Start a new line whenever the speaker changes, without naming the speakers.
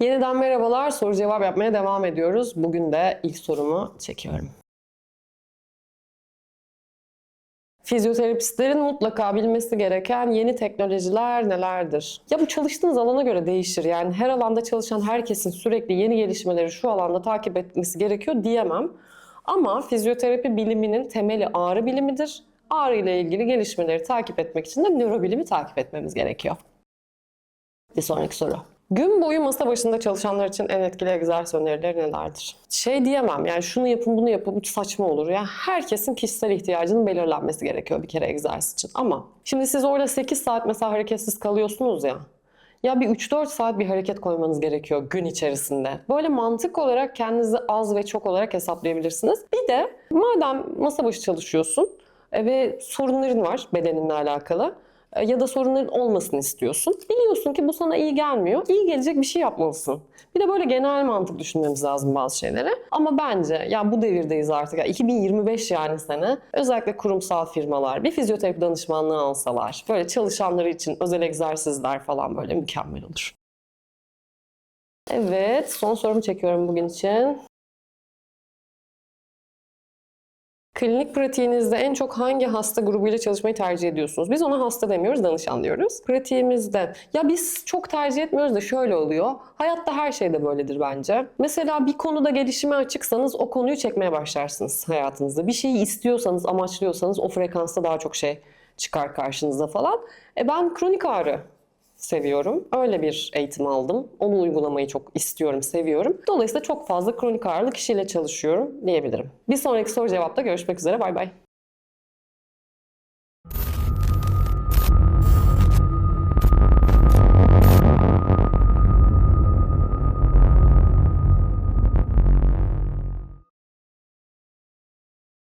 Yeniden merhabalar. Soru cevap yapmaya devam ediyoruz. Bugün de ilk sorumu çekiyorum. Fizyoterapistlerin mutlaka bilmesi gereken yeni teknolojiler nelerdir? Ya bu çalıştığınız alana göre değişir. Yani her alanda çalışan herkesin sürekli yeni gelişmeleri şu alanda takip etmesi gerekiyor diyemem. Ama fizyoterapi biliminin temeli ağrı bilimidir. Ağrı ile ilgili gelişmeleri takip etmek için de nörobilimi takip etmemiz gerekiyor. Bir sonraki soru. Gün boyu masa başında çalışanlar için en etkili egzersiz önerileri nelerdir? Şey diyemem yani şunu yapın bunu yapın bu saçma olur. Yani herkesin kişisel ihtiyacının belirlenmesi gerekiyor bir kere egzersiz için. Ama şimdi siz orada 8 saat mesela hareketsiz kalıyorsunuz ya. Ya bir 3-4 saat bir hareket koymanız gerekiyor gün içerisinde. Böyle mantık olarak kendinizi az ve çok olarak hesaplayabilirsiniz. Bir de madem masa başı çalışıyorsun e, ve sorunların var bedeninle alakalı ya da sorunların olmasını istiyorsun. Biliyorsun ki bu sana iyi gelmiyor. İyi gelecek bir şey yapmalısın. Bir de böyle genel mantık düşünmemiz lazım bazı şeylere. Ama bence ya bu devirdeyiz artık. Ya 2025 yani sene. Özellikle kurumsal firmalar bir fizyoterapi danışmanlığı alsalar. Böyle çalışanları için özel egzersizler falan böyle mükemmel olur. Evet, son sorumu çekiyorum bugün için. Klinik pratiğinizde en çok hangi hasta grubuyla çalışmayı tercih ediyorsunuz? Biz ona hasta demiyoruz, danışan diyoruz. Pratiğimizde ya biz çok tercih etmiyoruz da şöyle oluyor. Hayatta her şeyde böyledir bence. Mesela bir konuda gelişime açıksanız o konuyu çekmeye başlarsınız hayatınızda. Bir şeyi istiyorsanız, amaçlıyorsanız o frekansta daha çok şey çıkar karşınıza falan. E ben kronik ağrı seviyorum. Öyle bir eğitim aldım. Onu uygulamayı çok istiyorum, seviyorum. Dolayısıyla çok fazla kronik ağrılı kişiyle çalışıyorum diyebilirim. Bir sonraki soru cevapta görüşmek üzere. Bay bay.